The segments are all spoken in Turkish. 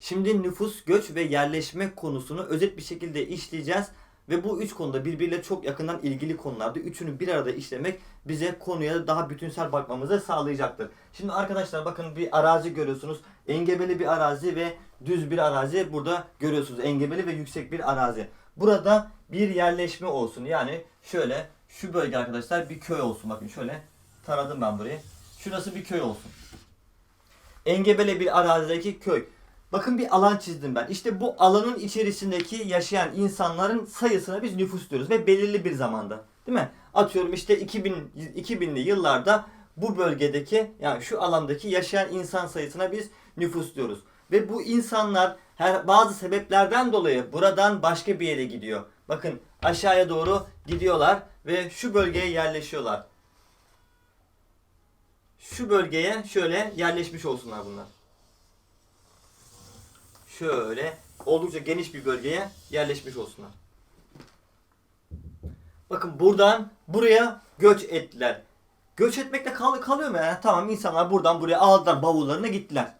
Şimdi nüfus, göç ve yerleşme konusunu özet bir şekilde işleyeceğiz. Ve bu üç konuda birbiriyle çok yakından ilgili konulardı. Üçünü bir arada işlemek bize konuya daha bütünsel bakmamızı sağlayacaktır. Şimdi arkadaşlar bakın bir arazi görüyorsunuz. Engebeli bir arazi ve düz bir arazi burada görüyorsunuz. Engebeli ve yüksek bir arazi. Burada bir yerleşme olsun. Yani şöyle şu bölge arkadaşlar bir köy olsun. Bakın şöyle taradım ben burayı. Şurası bir köy olsun. Engebeli bir arazideki köy. Bakın bir alan çizdim ben. İşte bu alanın içerisindeki yaşayan insanların sayısına biz nüfus diyoruz ve belirli bir zamanda. Değil mi? Atıyorum işte 2000 2000'li yıllarda bu bölgedeki yani şu alandaki yaşayan insan sayısına biz nüfus diyoruz. Ve bu insanlar her bazı sebeplerden dolayı buradan başka bir yere gidiyor. Bakın aşağıya doğru gidiyorlar ve şu bölgeye yerleşiyorlar. Şu bölgeye şöyle yerleşmiş olsunlar bunlar şöyle oldukça geniş bir bölgeye yerleşmiş olsunlar. Bakın buradan buraya göç ettiler. Göç etmekle kal kalıyor mu yani? Tamam insanlar buradan buraya aldılar bavullarını gittiler.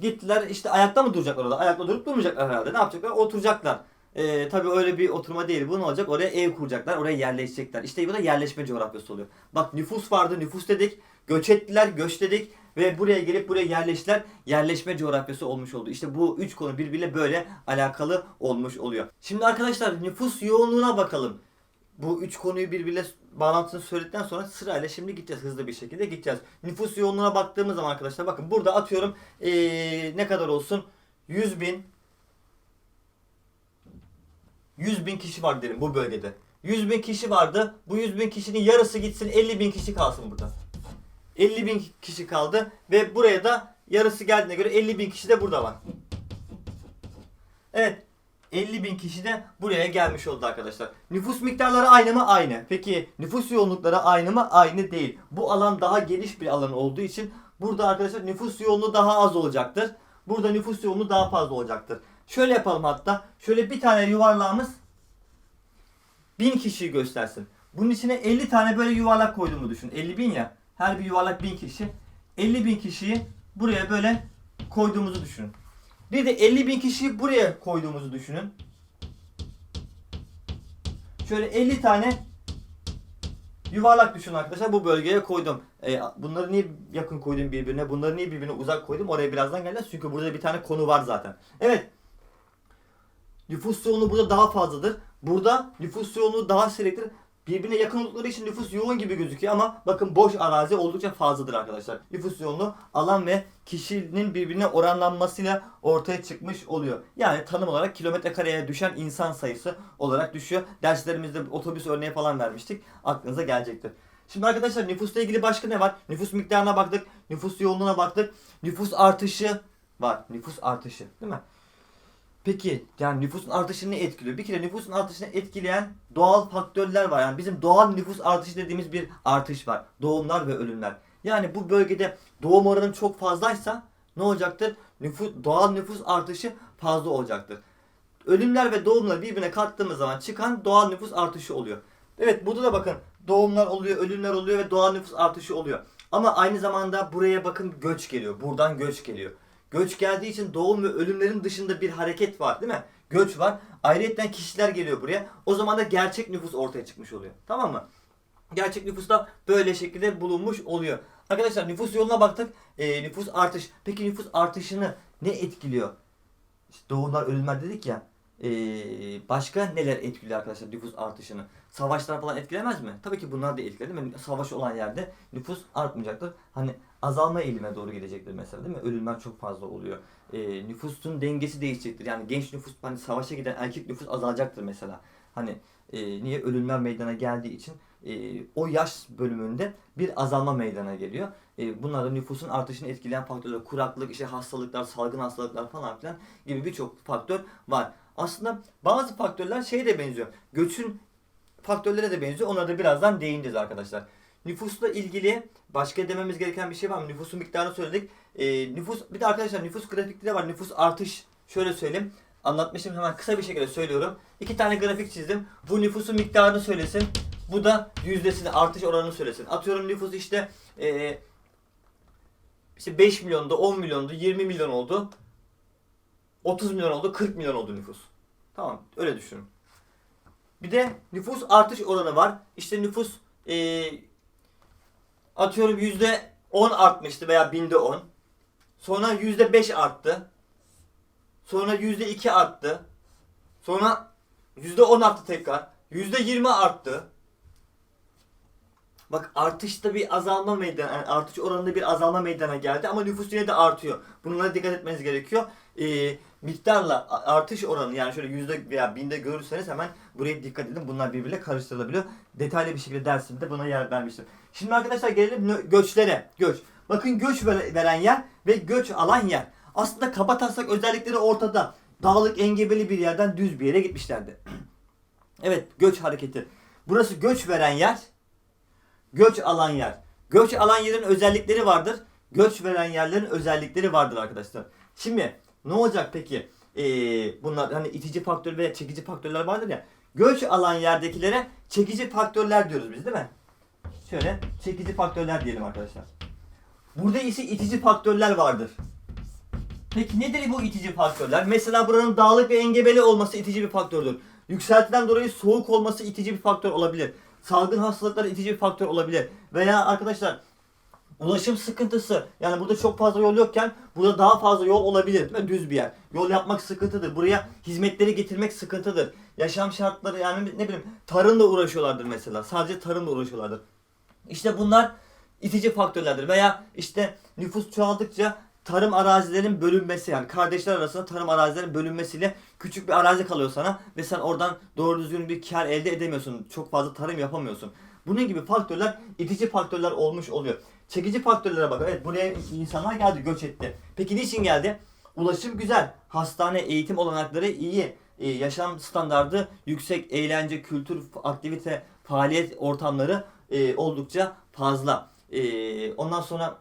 Gittiler işte ayakta mı duracaklar orada? Ayakta durup durmayacaklar herhalde. Ne yapacaklar? Oturacaklar. Ee, tabii öyle bir oturma değil. Bu ne olacak? Oraya ev kuracaklar. Oraya yerleşecekler. İşte bu da yerleşme coğrafyası oluyor. Bak nüfus vardı. Nüfus dedik. Göç ettiler. Göç dedik. Ve buraya gelip buraya yerleştiler. Yerleşme coğrafyası olmuş oldu. İşte bu üç konu birbiriyle böyle alakalı olmuş oluyor. Şimdi arkadaşlar nüfus yoğunluğuna bakalım. Bu üç konuyu birbiriyle bağlantısını söyledikten sonra sırayla şimdi gideceğiz. Hızlı bir şekilde gideceğiz. Nüfus yoğunluğuna baktığımız zaman arkadaşlar bakın burada atıyorum ee, ne kadar olsun? 100 bin 100 bin kişi var derim bu bölgede. 100 bin kişi vardı. Bu 100 bin kişinin yarısı gitsin 50 bin kişi kalsın burada. 50 bin kişi kaldı ve buraya da yarısı geldiğine göre 50 bin kişi de burada var. Evet 50 bin kişi de buraya gelmiş oldu arkadaşlar. Nüfus miktarları aynı mı? Aynı. Peki nüfus yoğunlukları aynı mı? Aynı değil. Bu alan daha geniş bir alan olduğu için burada arkadaşlar nüfus yoğunluğu daha az olacaktır. Burada nüfus yoğunluğu daha fazla olacaktır. Şöyle yapalım hatta. Şöyle bir tane yuvarlağımız 1000 kişiyi göstersin. Bunun içine 50 tane böyle yuvarlak koyduğumu düşün. 50 bin ya. Her bir yuvarlak 1000 kişi. 50 bin kişiyi buraya böyle koyduğumuzu düşünün. Bir de 50 bin kişiyi buraya koyduğumuzu düşünün. Şöyle 50 tane yuvarlak düşünün arkadaşlar. Bu bölgeye koydum. Ee, bunları niye yakın koydum birbirine? Bunları niye birbirine uzak koydum? Oraya birazdan geleceğiz. Çünkü burada bir tane konu var zaten. Evet. Nüfus yoğunluğu burada daha fazladır. Burada nüfus yoğunluğu daha selektir. Birbirine yakın oldukları için nüfus yoğun gibi gözüküyor ama bakın boş arazi oldukça fazladır arkadaşlar. Nüfus yoğunluğu alan ve kişinin birbirine oranlanmasıyla ortaya çıkmış oluyor. Yani tanım olarak kilometre kareye düşen insan sayısı olarak düşüyor. Derslerimizde otobüs örneği falan vermiştik. Aklınıza gelecektir. Şimdi arkadaşlar nüfusla ilgili başka ne var? Nüfus miktarına baktık. Nüfus yoğunluğuna baktık. Nüfus artışı var. Nüfus artışı değil mi? Peki yani nüfusun artışını ne etkiliyor? Bir kere nüfusun artışını etkileyen doğal faktörler var. Yani bizim doğal nüfus artışı dediğimiz bir artış var. Doğumlar ve ölümler. Yani bu bölgede doğum oranı çok fazlaysa ne olacaktır? Nüfus, doğal nüfus artışı fazla olacaktır. Ölümler ve doğumları birbirine kattığımız zaman çıkan doğal nüfus artışı oluyor. Evet burada da bakın doğumlar oluyor, ölümler oluyor ve doğal nüfus artışı oluyor. Ama aynı zamanda buraya bakın göç geliyor. Buradan göç geliyor. Göç geldiği için doğum ve ölümlerin dışında bir hareket var değil mi? Göç var. Ayrıca kişiler geliyor buraya. O zaman da gerçek nüfus ortaya çıkmış oluyor. Tamam mı? Gerçek nüfus da böyle şekilde bulunmuş oluyor. Arkadaşlar nüfus yoluna baktık. Ee, nüfus artış. Peki nüfus artışını ne etkiliyor? İşte doğumlar, ölümler dedik ya. Ee, başka neler etkiliyor arkadaşlar nüfus artışını? Savaşlar falan etkilemez mi? Tabii ki bunlar da etkiler değil mi? Savaş olan yerde nüfus artmayacaktır. Hani azalma eğilime doğru gidecektir mesela değil mi? Ölümler çok fazla oluyor. Ee, nüfusun dengesi değişecektir. Yani genç nüfus hani savaşa giden erkek nüfus azalacaktır mesela. Hani e, niye ölümler meydana geldiği için e, o yaş bölümünde bir azalma meydana geliyor. E, bunlar da nüfusun artışını etkileyen faktörler. Kuraklık, işte hastalıklar, salgın hastalıklar falan filan gibi birçok faktör var. Aslında bazı faktörler şeye de benziyor. Göçün faktörlere de benziyor. Onlara da birazdan değineceğiz arkadaşlar. Nüfusla ilgili başka dememiz gereken bir şey var mı? Nüfusun miktarını söyledik. E, nüfus bir de arkadaşlar nüfus grafikleri var. Nüfus artış şöyle söyleyeyim. Anlatmışım hemen kısa bir şekilde söylüyorum. İki tane grafik çizdim. Bu nüfusun miktarını söylesin. Bu da yüzdesini artış oranını söylesin. Atıyorum nüfus işte e, işte 5 milyonda 10 milyonda 20 milyon oldu. 30 milyon oldu, 40 milyon oldu nüfus. Tamam, öyle düşünün. Bir de nüfus artış oranı var. İşte nüfus eee atıyorum yüzde 10 artmıştı veya binde 10. Sonra yüzde 5 arttı. Sonra yüzde 2 arttı. Sonra yüzde 10 arttı tekrar. Yüzde 20 arttı. Bak artışta bir azalma meydana, yani artış oranında bir azalma meydana geldi ama nüfus yine de artıyor. Bunlara dikkat etmeniz gerekiyor. Ee, miktarla artış oranı yani şöyle yüzde veya binde görürseniz hemen buraya dikkat edin. Bunlar birbiriyle karıştırılabiliyor. Detaylı bir şekilde dersimde buna yer vermiştim. Şimdi arkadaşlar gelelim göçlere. Göç. Bakın göç vere- veren yer ve göç alan yer. Aslında kaba taslak özellikleri ortada. Dağlık engebeli bir yerden düz bir yere gitmişlerdi. evet göç hareketi. Burası göç veren yer. Göç alan yer. Göç alan yerin özellikleri vardır. Göç veren yerlerin özellikleri vardır arkadaşlar. Şimdi ne olacak peki? Ee, bunlar hani itici faktör ve çekici faktörler vardır ya. Göç alan yerdekilere çekici faktörler diyoruz biz değil mi? Şöyle çekici faktörler diyelim arkadaşlar. Burada ise itici faktörler vardır. Peki nedir bu itici faktörler? Mesela buranın dağlık ve engebeli olması itici bir faktördür. Yükseltiden dolayı soğuk olması itici bir faktör olabilir. Salgın hastalıklar itici bir faktör olabilir. Veya arkadaşlar ulaşım sıkıntısı. Yani burada çok fazla yol yokken burada daha fazla yol olabilir. Mi? Düz bir yer. Yol yapmak sıkıntıdır. Buraya hizmetleri getirmek sıkıntıdır. Yaşam şartları yani ne bileyim tarımla uğraşıyorlardır mesela. Sadece tarımla uğraşıyorlardır. İşte bunlar itici faktörlerdir. Veya işte nüfus çoğaldıkça tarım arazilerin bölünmesi yani kardeşler arasında tarım arazilerin bölünmesiyle küçük bir arazi kalıyor sana ve sen oradan doğru düzgün bir kar elde edemiyorsun. Çok fazla tarım yapamıyorsun. Bunun gibi faktörler itici faktörler olmuş oluyor. Çekici faktörlere bak. Evet buraya insanlar geldi, göç etti. Peki niçin geldi? Ulaşım güzel. Hastane, eğitim olanakları iyi. Ee, yaşam standardı yüksek. Eğlence, kültür, aktivite, faaliyet ortamları e, oldukça fazla. E, ondan sonra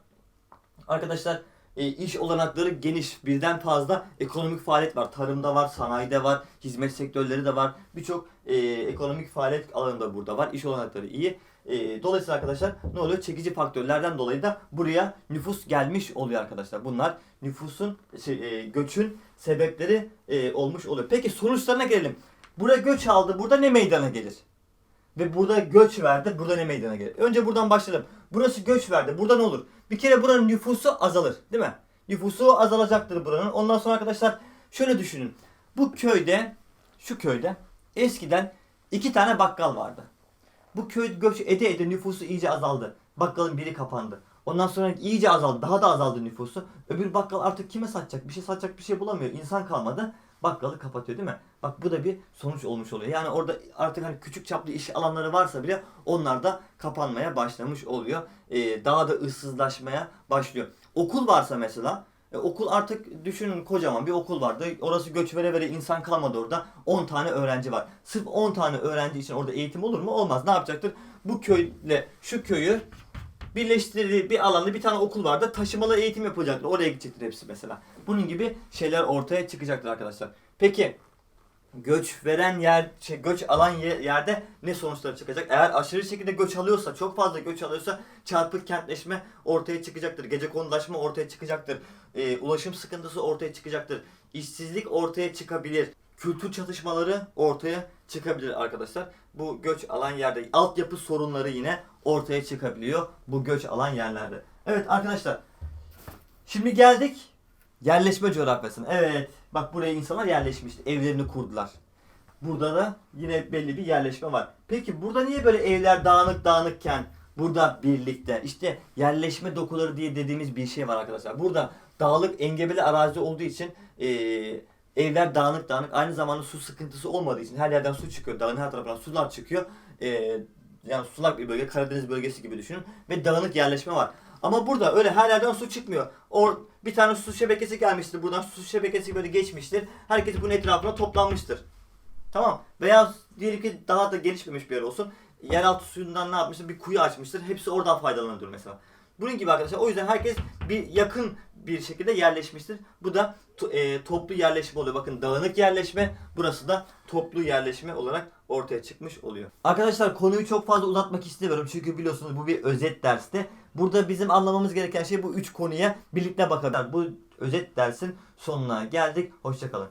arkadaşlar e, iş olanakları geniş. Birden fazla ekonomik faaliyet var. Tarımda var, sanayide var, hizmet sektörleri de var. Birçok e, ekonomik faaliyet alanında burada var. İş olanakları iyi. E, dolayısıyla arkadaşlar ne oluyor? Çekici faktörlerden dolayı da buraya nüfus gelmiş oluyor arkadaşlar. Bunlar nüfusun, şey, e, göçün sebepleri e, olmuş oluyor. Peki sonuçlarına gelelim. Buraya göç aldı. Burada ne meydana gelir? Ve burada göç verdi. Burada ne meydana gelir? Önce buradan başlayalım. Burası göç verdi. Burada ne olur? Bir kere buranın nüfusu azalır. Değil mi? Nüfusu azalacaktır buranın. Ondan sonra arkadaşlar şöyle düşünün. Bu köyde, şu köyde eskiden iki tane bakkal vardı. Bu köy göç ede ede nüfusu iyice azaldı. Bakkalın biri kapandı. Ondan sonra iyice azaldı. Daha da azaldı nüfusu. Öbür bakkal artık kime satacak? Bir şey satacak bir şey bulamıyor. İnsan kalmadı. Bakkalı kapatıyor değil mi? Bak bu da bir sonuç olmuş oluyor. Yani orada artık hani küçük çaplı iş alanları varsa bile onlar da kapanmaya başlamış oluyor. Ee, daha da ıssızlaşmaya başlıyor. Okul varsa mesela e, okul artık düşünün kocaman bir okul vardı. Orası göç vere vere insan kalmadı orada. 10 tane öğrenci var. Sırf 10 tane öğrenci için orada eğitim olur mu? Olmaz. Ne yapacaktır? Bu köyle şu köyü birleştirdiği bir alanda bir tane okul vardı. Taşımalı eğitim yapacaktır. Oraya gidecektir hepsi mesela. Bunun gibi şeyler ortaya çıkacaktır arkadaşlar. Peki göç veren yer, şey, göç alan ye- yerde ne sonuçlar çıkacak? Eğer aşırı şekilde göç alıyorsa, çok fazla göç alıyorsa çarpık kentleşme ortaya çıkacaktır. Gece konulaşma ortaya çıkacaktır. Ee, ulaşım sıkıntısı ortaya çıkacaktır. İşsizlik ortaya çıkabilir. Kültür çatışmaları ortaya çıkabilir arkadaşlar. Bu göç alan yerde altyapı sorunları yine ortaya çıkabiliyor bu göç alan yerlerde. Evet arkadaşlar. Şimdi geldik yerleşme coğrafyasına. Evet. Bak buraya insanlar yerleşmişti. Evlerini kurdular. Burada da yine belli bir yerleşme var. Peki burada niye böyle evler dağınık dağınıkken burada birlikte işte yerleşme dokuları diye dediğimiz bir şey var arkadaşlar. Burada dağlık engebeli arazi olduğu için eee, evler dağınık dağınık aynı zamanda su sıkıntısı olmadığı için her yerden su çıkıyor. Dağın her tarafından sular çıkıyor. Eee, yani sulak bir bölge Karadeniz bölgesi gibi düşünün ve dağınık yerleşme var. Ama burada öyle her yerden su çıkmıyor. Or bir tane su şebekesi gelmiştir. Buradan su şebekesi böyle geçmiştir. Herkes bunun etrafına toplanmıştır. Tamam. Veya diyelim ki daha da gelişmemiş bir yer olsun. Yeraltı suyundan ne yapmıştır? Bir kuyu açmıştır. Hepsi oradan faydalanır mesela. Bunun gibi arkadaşlar. O yüzden herkes bir yakın bir şekilde yerleşmiştir. Bu da to- e, toplu yerleşme oluyor. Bakın dağınık yerleşme. Burası da toplu yerleşme olarak ortaya çıkmış oluyor. Arkadaşlar konuyu çok fazla uzatmak istemiyorum. Çünkü biliyorsunuz bu bir özet derste. Burada bizim anlamamız gereken şey bu üç konuya birlikte bakabilir. Bu özet dersin sonuna geldik. Hoşçakalın.